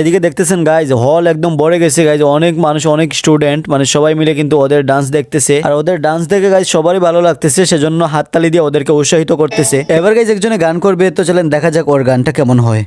এদিকে দেখতেছেন গাইজ হল একদম ভরে গেছে গাইজ অনেক মানুষ, অনেক স্টুডেন্ট মানে সবাই মিলে কিন্তু ওদের ডান্স দেখতেছে। আর ওদের ডান্স দেখে গাইজ সবারই ভালো লাগতেছে, সেজন্য হাততালি দিয়ে ওদেরকে উৎসাহিত করতেছে। এবার গাইজ একজনে গান করবে, তো চলেন দেখা যাক ওর গানটা কেমন হয়।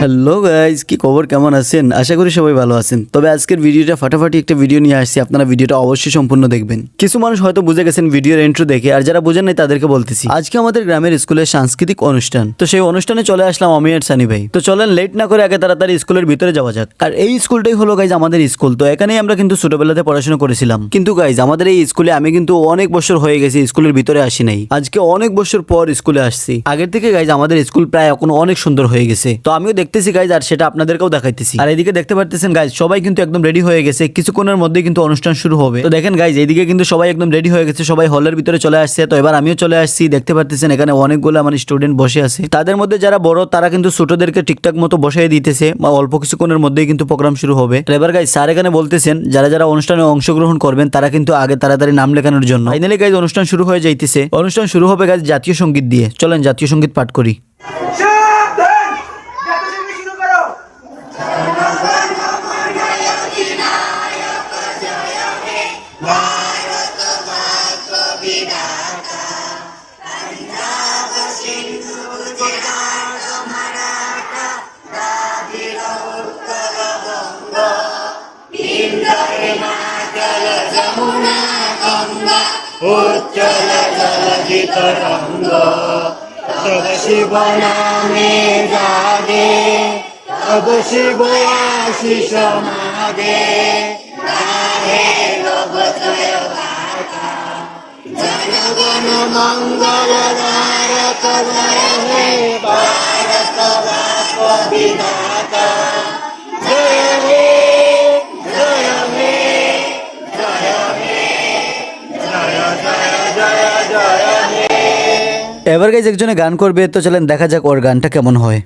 হ্যালো গাইজ কি খবর? কেমন আছেন? আশা করি সবাই ভালো আছেন। তবে আজকের ভিডিওটা ফাটাফাটি একটা ভিডিও নিয়ে আসছি। আপনারা ভিডিওটা অবশ্যই সম্পূর্ণ দেখবেন। কিছু মানুষ হয়তো বুঝে গেছেন ভিডিওর এন্ট্রো দেখে, আর যারা বোঝেন নাই তাদেরকে বলতেছি। আজকে আমাদের গ্রামের স্কুলের সাংস্কৃতিক অনুষ্ঠান। তো সেই অনুষ্ঠানে চলে আসলাম আমি আর সানি ভাই। তো চলেন লেট না করে আগে তাড়াতাড়ি স্কুলের ভিতরে যাওয়া যাক। আর এই স্কুলটাই হলো গাইজ আমাদের স্কুল। তো এখানেই আমরা কিন্তু ছোটবেলাতে পড়াশোনা করেছিলাম। কিন্তু গাইজ আমাদের এই স্কুলে আমি কিন্তু অনেক বছর হয়ে গেছি স্কুলের ভিতরে আসি নাই। আজকে অনেক বছর পর স্কুলে আসছি। আগের থেকে গাইজ আমাদের স্কুল প্রায় এখন অনেক সুন্দর হয়ে গেছে। তো আমিও দেখতেছি গাইজ আর সেটা আপনাদেরকেও দেখাইতেছি। আর এদিকে দেখতে পারতেছেন গাইজ সবাই কিন্তু একদম রেডি হয়ে গেছে। কিছুক্ষণের মধ্যে কিন্তু অনুষ্ঠান শুরু হবে। তো দেখেন গাইজ এইদিকে কিন্তু সবাই একদম রেডি হয়ে গেছে, সবাই হলের ভিতরে চলে আসছে। তো এবার আমিও চলে আসছি, দেখতে পারতেছেন, এখানে অনেকগুলো মানে স্টুডেন্ট বসে আছে। তাদের মধ্যে যারা বড়, তারা কিন্তু ছোটদেরকে ঠিকঠাক মতো বসাই দিতেছে। বা অল্প কিছুক্ষণের মধ্যেই কিন্তু প্রোগ্রাম শুরু হবে। তো এবার গাইজ স্যার এখানে বলতেছেন, যারা যারা অনুষ্ঠানে অংশগ্রহণ করবেন, তারা কিন্তু আগে তাড়াতাড়ি নাম লেখানোর জন্য। ফাইনালি গাইজ অনুষ্ঠান শুরু হয়ে যাইতেছে। অনুষ্ঠান শুরু হবে গাইজ জাতীয় সংগীত দিয়ে। চলেন, জাতীয় সংগীত পাঠ করি। উজ্জ্বল জলজিত রঙ্গ তব শিব নামে জাগে তব শিব আশিস মাগে গাহে নব জয় গাথা জনগণ মঙ্গল ভারত জয় হে এবার গাইজ একজনে গান করবে তো চলেন দেখা যাক ওর গানটা কেমন হয়।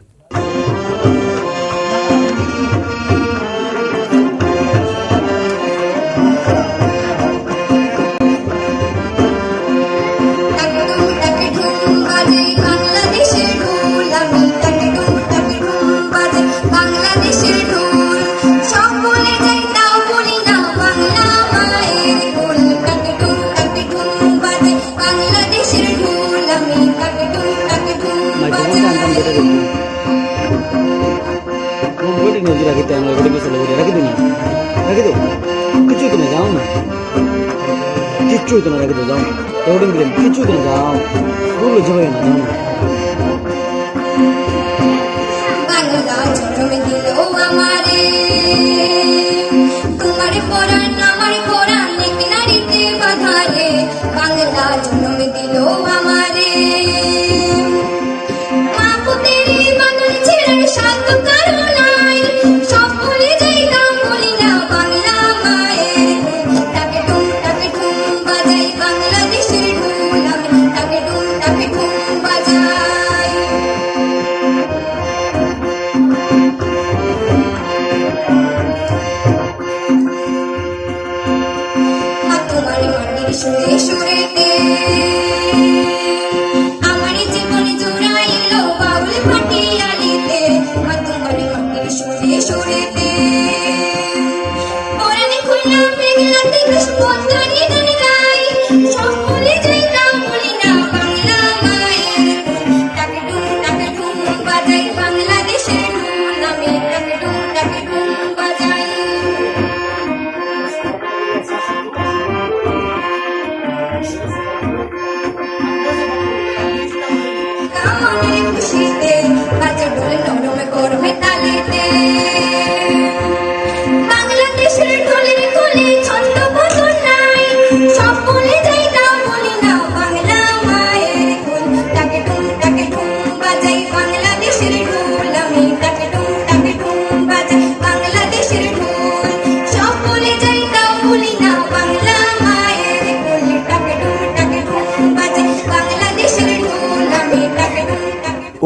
কিচ্ছু তো না। রাখি তো যাও রেকর্ডিং দিলেন কিচ্ছু তো না, যাও বলল যাবে না, যাও না। আমারে। তোমার পরাণ, আমার এক নারীতে বাধারে বাংলা জন্ম দিল আমারে। Thank you.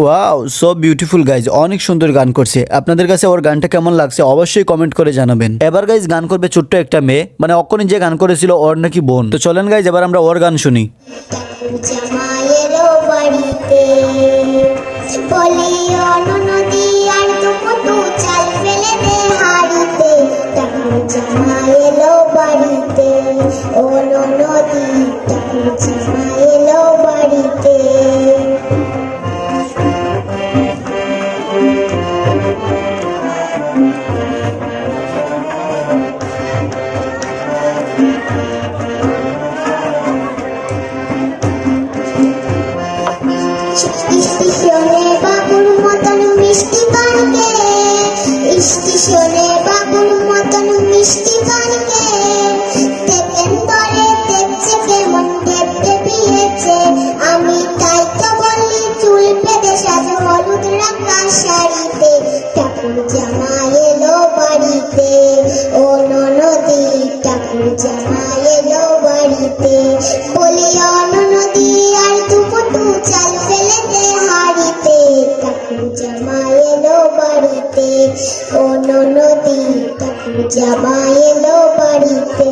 Wow so beautiful guys অনেক সুন্দর গান করছে। আপনাদের কাছে ওর গানটা কেমন লাগছে অবশ্যই কমেন্ট করে জানাবেন। এবার গাইজ গান করবে ছোট্ট একটা মেয়ে। মানে অক্ষণি যে গান করেছিল ওর নাকি বোন। তো চলেন গাইজ এবার আমরা ওর গান শুনি। বাড়িতে বলি নদী বাড়িতে বলি ও ননদি আর দুপুটু চাল ফেলেতে হাড়িতে তাকু জামা এলো বাড়িতে। অননদী ননদি ঠাকুর জামা এলো বাড়িতে।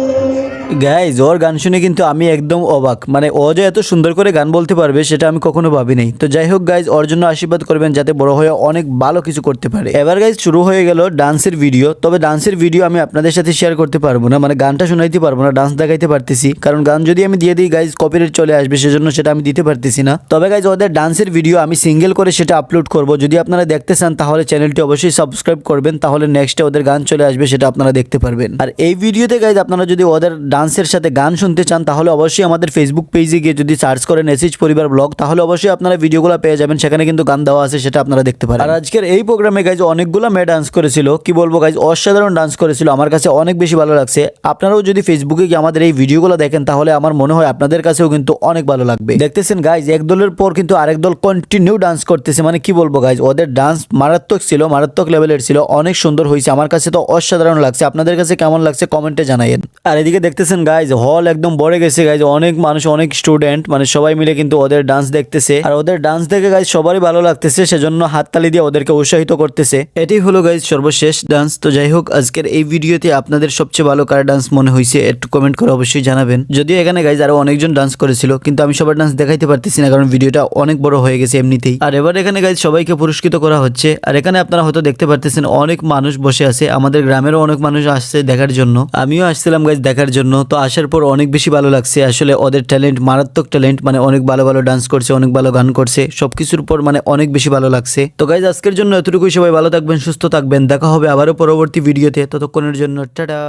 গাইজ ওর গান শুনে কিন্তু আমি একদম অবাক। মানে ও যে এত সুন্দর করে গান বলতে পারবে, সেটা আমি কখনো ভাবিনি। তো যাই হোক গাইজ ওর জন্য আশীর্বাদ করবেন যাতে বড় হয়ে অনেক ভালো কিছু করতে পারে। এবার গাইজ শুরু হয়ে গেল ডান্সের ভিডিও তবে ডান্সের ভিডিও আমি আপনাদের সাথে শেয়ার করতে পারব না। মানে গানটা শোনাইতে পারব না ডান্স দেখাইতে পারতেছি। কারণ গান যদি আমি দিয়ে দিই গাইজ কপিরাইট চলে আসবে, সেজন্য সেটা আমি দিতে পারতেছি না। তবে গাইজ ওদের ডান্সের ভিডিও আমি সিঙ্গেল করে সেটা আপলোড করব। যদি আপনারা দেখতে চান, তাহলে চ্যানেলটি অবশ্যই সাবস্ক্রাইব করবেন। তাহলে নেক্সটে ওদের গান চলে আসবে, সেটা আপনারা দেখতে পারবেন। আর এই ভিডিওতে গাইজ আপনারা যদি ওদের ডান্সের সাথে গান শুনতে চান তাহলে অবশ্যই আমাদের ফেসবুক পেজে গিয়ে যদি সার্চ করেন এসিজ পরিবার ব্লগ তাহলে অবশ্যই আপনারা ভিডিওগুলো পেয়ে যাবেন। সেখানে কিন্তু গান দেওয়া আছে সেটা আপনারা দেখতে পারেন। আর আজকের এই প্রোগ্রামে গাইজ অনেকগুলো মেয়ে ডান্স করেছিল। কি বলব গাইজ অসাধারণ ডান্স করেছিল। আমার কাছে অনেক বেশি ভালো লাগছে। আপনারাও যদি ফেসবুকে গিয়ে আমাদের এই ভিডিওগুলো দেখেন তাহলে আমার মনে হয় আপনাদের কাছেও কিন্তু অনেক ভালো লাগবে। দেখতেছেন গাইজ এক দলের পর কিন্তু আরেক দল কন্টিনিউ ডান্স করতেছে। মানে কি বলব গাইজ ওদের ডান্স মারাত্মক ছিল মারাত্মক লেভেলের ছিল অনেক সুন্দর হয়েছে। আমার কাছে তো অসাধারণ লাগছে। আপনাদের কাছে কেমন লাগছে? কমেন্টে জানাইন আর এদিকে দেখতেছেন গাইজ হল একদম ভরে গেছে গাইজ অনেক মানুষ, অনেক স্টুডেন্ট মানে সবাই মিলে কিন্তু ওদের ডান্স দেখতেছে। আর ওদের ডান্স দেখে গাইজ সবারই ভালো লাগতেছে, সেজন্য হাততালি দিয়ে ওদেরকে উৎসাহিত করতেছে। এটি হলো গাইজ সর্বশেষ ডান্স তো যাই হোক, আজকের এই ভিডিওতে আপনাদের সবচেয়ে ভালো কার ডান্স মনে হয়েছে একটু কমেন্ট করে অবশ্যই জানাবেন। যদিও এখানে গাইজ আরও অনেকজন ডান্স করেছিল, কিন্তু আমি সবার ডান্স দেখাইতে পারতেছি না, কারণ ভিডিওটা অনেক বড় হয়ে গেছে এমনিতেই। আর এবার এখানে গাইজ সবাইকে পুরস্কৃত করা হচ্ছে। আর এখানে আপনারা হয়তো দেখতে পারতেছেন, অনেক মানুষ বসে আছে। আমাদের গ্রামেরও অনেক মানুষ আসছে দেখার জন্য। আমিও আসছিলাম গাইজ দেখার জন্য। তো আসার পর অনেক বেশি ভালো লাগছে। আসলে ওদের ট্যালেন্ট মারাত্মক ট্যালেন্ট মানে অনেক ভালো ভালো ডান্স করছে, অনেক ভালো গান করছে সব কিছুর উপর মানে অনেক বেশি ভালো লাগছে। তো গাইজ আজকের জন্য এতটুকুই। সবাই ভালো থাকবেন, সুস্থ থাকবেন। দেখা হবে আবারও পরবর্তী ভিডিওতে ততক্ষণের জন্য, টাটা।